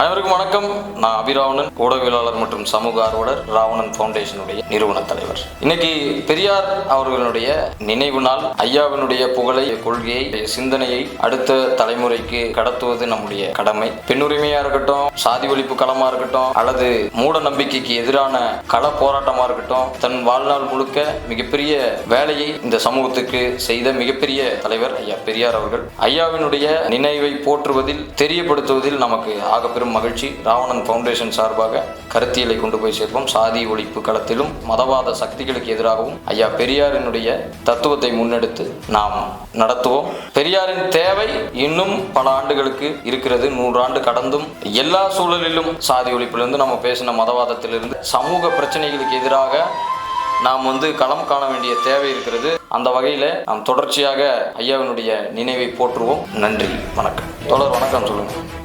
அனைவருக்கும் வணக்கம். நான் அபிராவணன் ஊடகவியலாளர் மற்றும் சமூக ஆர்வலர் ராவணன் ஃபவுண்டேஷனுடைய நிறுவன தலைவர். இன்னைக்கு பெரியார் அவர்களுடைய நினைவு நாள் ஐயாவினுடைய புகழை கொள்கையை சிந்தனையை அடுத்த தலைமுறைக்கு கடத்துவது நம்முடைய கடமை. பெண்ணுரிமையா இருக்கட்டும் சாதி ஒழிப்பு களமா இருக்கட்டும் அல்லது மூட நம்பிக்கைக்கு எதிரான கள போராட்டமா இருக்கட்டும் தன் வாழ்நாள் முழுக்க மிகப்பெரிய வேலையை இந்த சமூகத்துக்கு செய்த மிகப்பெரிய தலைவர் ஐயா பெரியார் அவர்கள். ஐயாவினுடைய நினைவை போற்றுவதில் தெரியப்படுத்துவதில் நமக்கு ஆகப்பெரும் பெரும் மகிழ்ச்சி. ராவணன் ஃபவுண்டேஷன் சார்பாக கருத்தியலை கொண்டு போய் சேர்ப்போம். சாதி ஒழிப்பு களத்திலும் மதவாத சக்திகளுக்கு எதிராகவும் ஐயா பெரியாரினுடைய தத்துவத்தை முன்னெடுத்து நாம் நடத்துவோம். பெரியாரின் தேவை இன்னும் பல ஆண்டுகளுக்கு இருக்கிறது. நூறாண்டு கடந்தும் எல்லா சூழலிலும் சாதி ஒழிப்பிலிருந்து நம்ம பேசின மதவாதத்திலிருந்து சமூக பிரச்சனைகளுக்கு எதிராக நாம் வந்து களம் காண வேண்டிய தேவை இருக்கிறது. அந்த வகையில் நாம் தொடர்ச்சியாக ஐயாவினுடைய நினைவை போற்றுவோம். நன்றி. வணக்கம். தொடர் வணக்கம் சொல்லுங்கள்